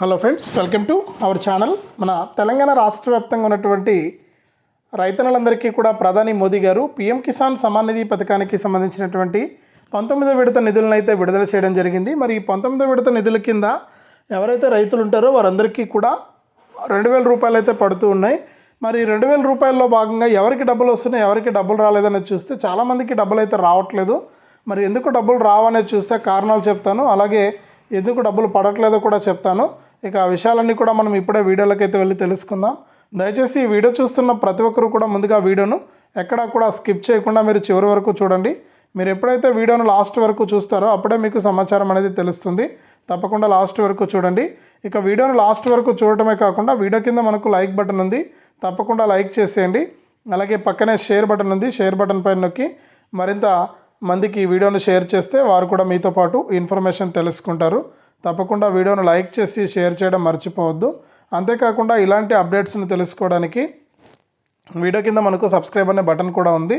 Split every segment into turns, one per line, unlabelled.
Hello friends welcome to our channel మన తెలంగాణ రాష్ట్ర వ్యాప్తంగా ఉన్నటువంటి రైతన్నలందరికీ కూడా ప్రధాని మోదీ గారు పీఎం కిసాన్ సమాన్ నిధి పథకానికి సంబంధించినటువంటి పంతొమ్మిదో విడత నిధులను అయితే విడుదల చేయడం జరిగింది. మరి ఈ పంతొమ్మిదో విడత నిధుల కింద ఎవరైతే రైతులు ఉంటారో వారందరికీ కూడా రెండు వేల రూపాయలు అయితే పడుతూ ఉన్నాయి. మరి రెండు వేల రూపాయల్లో భాగంగా ఎవరికి డబ్బులు వస్తున్నాయి ఎవరికి డబ్బులు రాలేదని చూస్తే చాలామందికి డబ్బులు అయితే రావట్లేదు. మరి ఎందుకు డబ్బులు రావనే చూస్తే కారణాలు చెప్తాను. అలాగే ఎందుకు డబ్బులు పడట్లేదో కూడా చెప్తాను. ఇక ఆ విషయాలన్నీ కూడా మనం ఇప్పుడే వీడియోలోకి అయితే వెళ్ళి తెలుసుకుందాం. దయచేసి ఈ వీడియో చూస్తున్న ప్రతి ఒక్కరు కూడా ముందుగా వీడియోను ఎక్కడా కూడా స్కిప్ చేయకుండా మీరు చివరి వరకు చూడండి. మీరు ఎప్పుడైతే వీడియోను లాస్ట్ వరకు చూస్తారో అప్పుడే మీకు సమాచారం అనేది తెలుస్తుంది. తప్పకుండా లాస్ట్ వరకు చూడండి. ఇక వీడియోను లాస్ట్ వరకు చూడటమే కాకుండా వీడియో కింద మనకు లైక్ బటన్ ఉంది. తప్పకుండా లైక్ చేసేయండి. అలాగే పక్కనే షేర్ బటన్ ఉంది. షేర్ బటన్ పైన నొక్కి మరింత మందికి ఈ వీడియోను షేర్ చేస్తే వారు కూడా మీతో పాటు ఇన్ఫర్మేషన్ తెలుసుకుంటారు. తప్పకుండా వీడియోను లైక్ చేసి షేర్ చేయడం మర్చిపోవద్దు. అంతేకాకుండా ఇలాంటి అప్డేట్స్ని తెలుసుకోవడానికి వీడియో కింద మనకు సబ్స్క్రైబ్ అనే బటన్ కూడా ఉంది.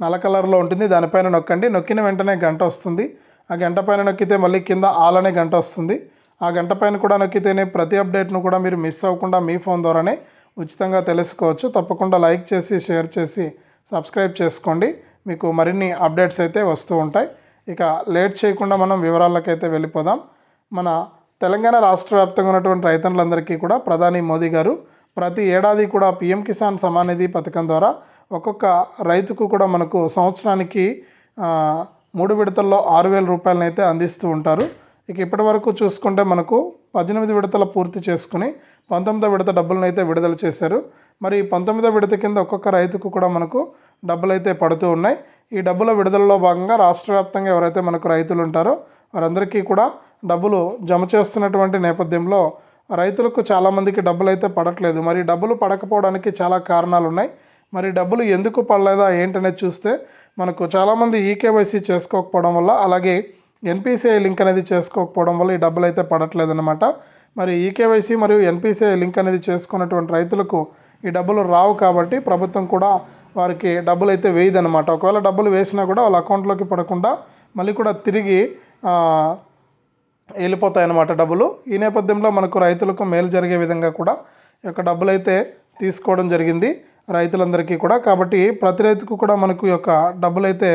నల్ల కలర్లో ఉంటుంది. దానిపైన నొక్కండి. నొక్కిన వెంటనే గంట వస్తుంది. ఆ గంట పైన నొక్కితే మళ్ళీ కింద ఆల్ అనే గంట వస్తుంది. ఆ గంట పైన కూడా నొక్కితేనే ప్రతి అప్డేట్ను కూడా మీరు మిస్ అవ్వకుండా మీ ఫోన్ ద్వారానే ఉచితంగా తెలుసుకోవచ్చు. తప్పకుండా లైక్ చేసి షేర్ చేసి సబ్స్క్రైబ్ చేసుకోండి. మీకు మరిన్ని అప్డేట్స్ అయితే వస్తూ ఉంటాయి. ఇక లేట్ చేయకుండా మనం వివరాలకైతే వెళ్ళిపోదాం. మన తెలంగాణ రాష్ట్ర వ్యాప్తంగా ఉన్నటువంటి రైతన్నులందరికీ కూడా ప్రధాని మోదీ గారు ప్రతి ఏడాది కూడా పిఎం కిసాన్ సమానిధి పథకం ద్వారా ఒక్కొక్క రైతుకు కూడా మనకు సంవత్సరానికి మూడు విడతల్లో ఆరు వేల రూపాయలను అయితే అందిస్తూ ఉంటారు. ఇక ఇప్పటి వరకు చూసుకుంటే మనకు పద్దెనిమిది విడతల పూర్తి చేసుకుని పంతొమ్మిదో విడత డబ్బులను అయితే విడుదల చేశారు. మరి పంతొమ్మిదో విడత కింద ఒక్కొక్క రైతుకు కూడా మనకు డబ్బులు అయితే పడుతూ ఉన్నాయి. ఈ డబ్బుల విడుదలలో భాగంగా రాష్ట్ర వ్యాప్తంగా ఎవరైతే మనకు రైతులు ఉంటారో వారందరికీ కూడా డబ్బులు జమ చేస్తున్నటువంటి నేపథ్యంలో రైతులకు చాలామందికి డబ్బులు అయితే పడట్లేదు. మరి డబ్బులు పడకపోవడానికి చాలా కారణాలు ఉన్నాయి మరి డబ్బులు ఎందుకు పడలేదా ఏంటనేది చూస్తే మనకు చాలామంది ఈకేవైసీ చేసుకోకపోవడం వల్ల అలాగే ఎన్పిసిఐ లింక్ అనేది చేసుకోకపోవడం వల్ల ఈ డబ్బులు అయితే పడట్లేదు అనమాట మరి ఈకేవైసీ మరియు ఎన్పిసిఐ లింక్ అనేది చేసుకున్నటువంటి రైతులకు ఈ డబ్బులు రావు కాబట్టి ప్రభుత్వం కూడా వారికి డబ్బులు అయితే వేయదనమాట ఒకవేళ డబ్బులు వేసినా కూడా వాళ్ళ అకౌంట్లోకి పడకుండా మళ్ళీ కూడా తిరిగి వెళ్ళిపోతాయి అన్నమాట డబ్బులు. ఈ నేపథ్యంలో మనకు రైతులకు మేలు జరిగే విధంగా కూడా ఈ యొక్క డబ్బులు అయితే తీసుకోవడం జరిగింది రైతులందరికీ కూడా. కాబట్టి ప్రతి రైతుకు కూడా మనకు యొక్క డబ్బులు అయితే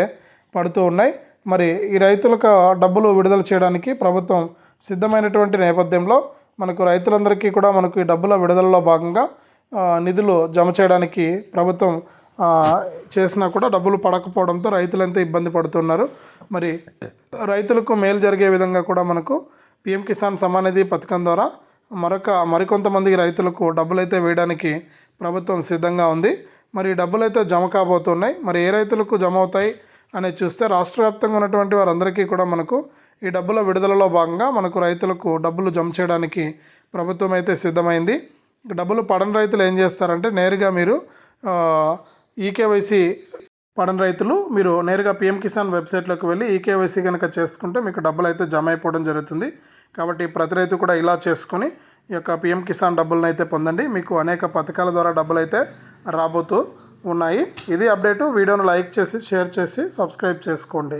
పడుతూ ఉన్నాయి. మరి ఈ రైతులకు డబ్బులు విడుదల చేయడానికి ప్రభుత్వం సిద్ధమైనటువంటి నేపథ్యంలో మనకు రైతులందరికీ కూడా మనకు ఈ డబ్బుల విడుదలలో భాగంగా నిధులు జమ చేయడానికి ప్రభుత్వం చేసినా కూడా డబ్బులు పడకపోవడంతో రైతులంతా ఇబ్బంది పడుతున్నారు. మరి రైతులకు మేలు జరిగే విధంగా కూడా మనకు పిఎం కిసాన్ సమానిధి పథకం ద్వారా మరొక మరికొంతమంది రైతులకు డబ్బులు అయితే వేయడానికి ప్రభుత్వం సిద్ధంగా ఉంది. మరి డబ్బులు అయితే జమ కాబోతున్నాయి. మరి ఏ రైతులకు జమ అవుతాయి అనేది చూస్తే రాష్ట్ర వ్యాప్తంగా ఉన్నటువంటి వారందరికీ కూడా మనకు ఈ డబ్బుల విడుదలలో భాగంగా మనకు రైతులకు డబ్బులు జమ చేయడానికి ప్రభుత్వం అయితే సిద్ధమైంది. డబ్బులు పడని రైతులు ఏం చేస్తారంటే నేరుగా మీరు ఈకేవైసీ పడని రైతులు మీరు నేరుగా పిఎం కిసాన్ వెబ్సైట్లోకి వెళ్ళి ఈకేవైసీ కనుక చేసుకుంటే మీకు డబ్బులు అయితే జమ అయిపోవడం జరుగుతుంది. కాబట్టి ప్రతి రైతు కూడా ఇలా చేసుకొని ఈ యొక్క పిఎం కిసాన్ డబ్బులను అయితే పొందండి. మీకు అనేక పథకాల ద్వారా డబ్బులు అయితే రాబోతూ ఉన్నాయి. ఇది అప్డేటు. వీడియోను లైక్ చేసి షేర్ చేసి సబ్స్క్రైబ్ చేసుకోండి.